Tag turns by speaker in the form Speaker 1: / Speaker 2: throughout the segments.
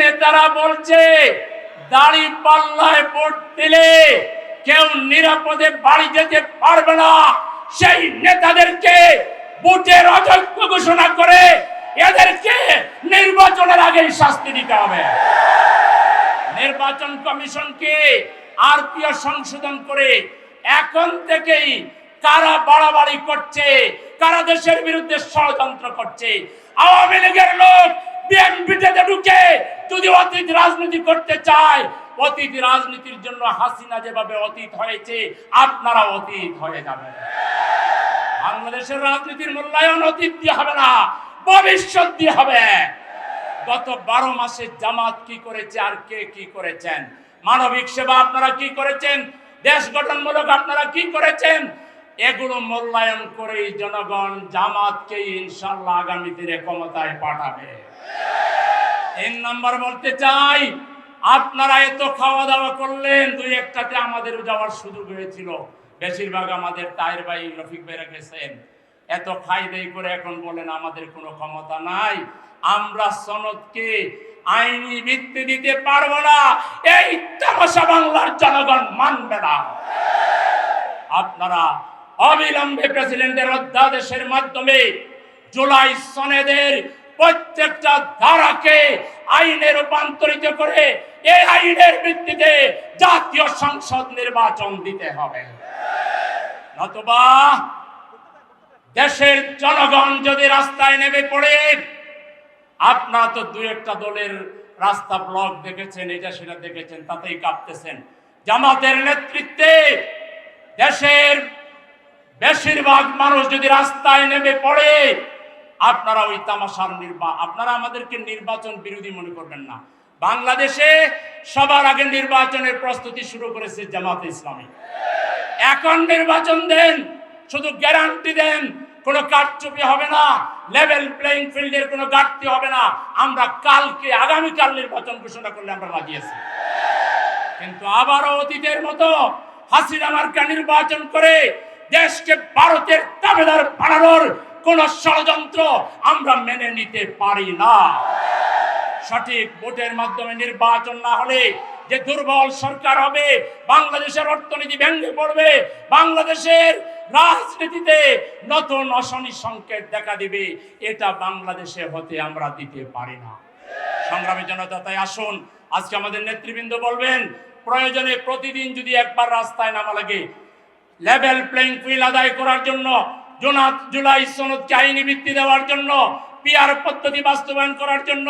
Speaker 1: নেতারা বলছে, দাড়ি পাল্লায় ভোট দিলে কেউ নিরাপদে বাড়ি যেতে পারবে না। সেই নেতাদেরকে ভোটের অযোগ্য ঘোষণা করে এদেরকে নির্বাচনের আগেই শাস্তি দিতে হবে। নির্বাচন কমিশনকে আরপিও সংশোধন করে এখন থেকেই কারা বাড়াবাড়ি করছে, কারা দেশের বিরুদ্ধে ষড়যন্ত্র করছে? আওয়ামী লীগের লোক বিএনপিতে ঢুকে যদি অতীত রাজনীতি করতে চায়, অতীত রাজনীতির জন্য হাসিনা যেভাবে অতীত হয়েছে, আপনারা অতীত হয়ে যাবেন। বাংলাদেশের রাজনীতির মূল্যায়ন অতীত দিয়ে হবে না, ভবিষ্যৎ দিয়ে হবে। গত বারো মাসে জামাত কি করেছে আর কে কি করেছেন? মানবিক সেবা আপনারা কি করেছেন? দেশ গঠনমূলক আপনারা কি করেছেন? এগুলো মূল্যায়ন করেই জনগণ জামাতকে ইনশাল্লাহ আগামী দিনে ক্ষমতায় পাঠাবে। তিন নম্বর বলতে চাই, আপনারা এত খাওয়া দাওয়া করলেন, দুই একটাতে আমাদের যাওয়ার সুযোগ হয়েছিল। বেশিরভাগ আমাদের তায়ের ভাই রফিক ভাইরা গেছেন। এত খাই দেই করে এখন বলেন আমাদের কোনো ক্ষমতা নাই। আমরা সনদকে আইনি ভিত্তি দিতে পারব না। এই তামাশা বাংলার জনগণ মানবে না। আপনারা অবিলম্বে প্রেসিডেন্টের অধ্যাদেশের মাধ্যমে জুলাই সনেদের প্রত্যেকটা ধারাকে আইনে রূপান্তরিত করে এই আইনের ভিত্তিতে জাতীয় সংসদ নির্বাচন দিতে হবে। নতুবা দেশের জনগণ যদি রাস্তায় নেমে পড়ে আপনার তো দু একটা দলের রাস্তা ব্লক দেখেছেন এটা সেটা দেখেছেন, তাতেই কাঁপতেছেন। জামাতের নেতৃত্বে দেশের বেশিরভাগ মানুষ যদি রাস্তায় নেমে পড়ে আপনারা ওই তামাশার নির্বা, আপনারা আমাদেরকে নির্বাচন বিরোধী মনে করবেন না। বাংলাদেশে সবার আগে নির্বাচনের প্রস্তুতি শুরু করেছে জামাত ইসলামী। এখন নির্বাচন দেন, শুধু গ্যারান্টি দেন, কোনো কারচুপি হবে না লেভেল প্লেইং ফিল্ডের কোনো ঘাটতি হবে না। আমরা কালকে, আগামীকাল নির্বাচন ঘোষণা করলে আমরা লাগিয়েছি কিন্তু আবারও অতীতের মতো হাসিনা মার্কা নির্বাচন করে দেশকে ভারতের দাবেদার বানানোর কোন ষড়যন্ত্র আমরা মেনে নিতে পারি না। সঠিক ভোটের মাধ্যমে নির্বাচন না হলে যে দুর্বল সরকার হবে, বাংলাদেশের অর্থনীতি ভেঙে পড়বে, বাংলাদেশের রাজনীতিতে নতুন অশনি সংকেত দেখা দিবে, এটা বাংলাদেশে হতে আমরা দিতে পারি না। সংগ্রামী জনতা, তাই আসুন, আজকে আমাদের নেতৃবৃন্দ বলবেন, প্রয়োজনে প্রতিদিন যদি একবার রাস্তায় নামা লাগে লেভেল প্লেইং ফিল্ড আদায় করার জন্য জোনাত জুলাই ভিত্তি দেওয়ার জন্য পিয়ার পদ্ধতি বাস্তবায়ন করার জন্য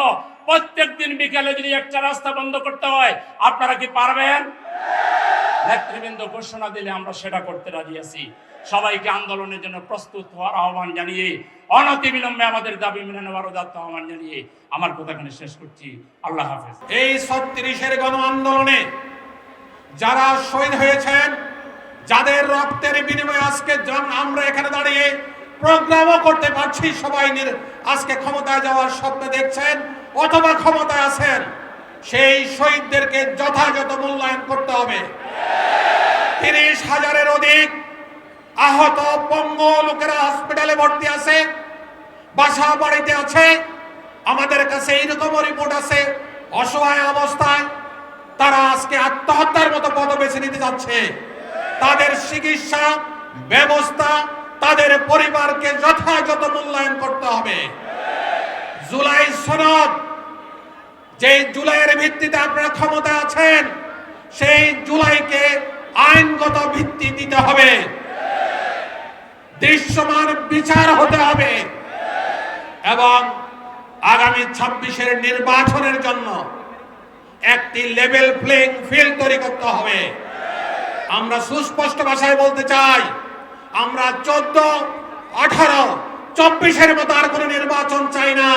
Speaker 1: প্রত্যেক দিন যদি একটা রাস্তা বন্ধ করতে হয়, আপনারা কি পারবেন? নেতৃবৃন্দ ঘোষণা দিলে আমরা সেটা করতে রাজি আছি। সবাইকে আন্দোলনের জন্য প্রস্তুত হওয়ার আহ্বান জানিয়ে অনতি বিলম্বে আমাদের দাবি মেনে নেওয়ার আহ্বান জানিয়ে আমার কথাখানে শেষ করছি। আল্লাহ হাফেজ।
Speaker 2: এই ছত্রিশের গণ আন্দোলনে যারা শহীদ হয়েছেন, যাদের রক্তের বিনিময়ে আজকে আমরা প্রোগ্রামও করতে পারছি। সবাই আজকে ক্ষমতায় যাওয়ার স্বপ্ন দেখছেন, অথবা ক্ষমতায় আছেন। সেই শহীদদেরকে যথাযথ মূল্যায়ন করতে হবে। তিরিশ হাজারের অধিক আহত পঙ্গ লোকেরা হসপিটালে ভর্তি আছে বাসা বাড়িতে আছে। আমাদের কাছে এইরকম রিপোর্ট আছে, অসহায় অবস্থায় তারা আজকে আত্মহত্যার মতো পদ বেছে নিতে যাচ্ছে। তাদের চিকিৎসা ব্যবস্থা তাদের পরিবারকে যথাযথ মূল্যায়ন করতে হবে। জুলাই সনদ যে জুলাইয়ের ভিত্তিতে আপনারা ক্ষমতা আছেন, সেই জুলাইকে আইনগত ভিত্তি দিতে হবে। দৃশ্যমান বিচার হতে হবে। এবং আগামী ছাব্বিশের নির্বাচনের জন্য একটি লেভেল প্লেইং ফিল্ড তৈরি করতে হবে। আমরা সুস্পষ্ট ভাষায় বলতে চাই আমরা চোদ্দ, আঠারো, চব্বিশের মতো আর কোনো নির্বাচন চাই না।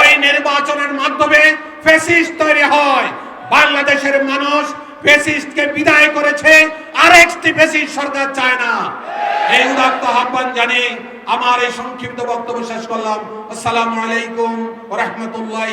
Speaker 2: ওই নির্বাচনের মাধ্যমে ফেসিস্ট তৈরি হয়। বাংলাদেশের মানুষ ফেসিস্টকে বিদায় করেছে আর একটি ফেসিস্ট সরকার চায় না। এই উদাত্ত আহ্বান জানিয়ে আমার এই সংক্ষিপ্ত বক্তব্য শেষ করলাম। আসসালামু আলাইকুম রহমতুল্লাহ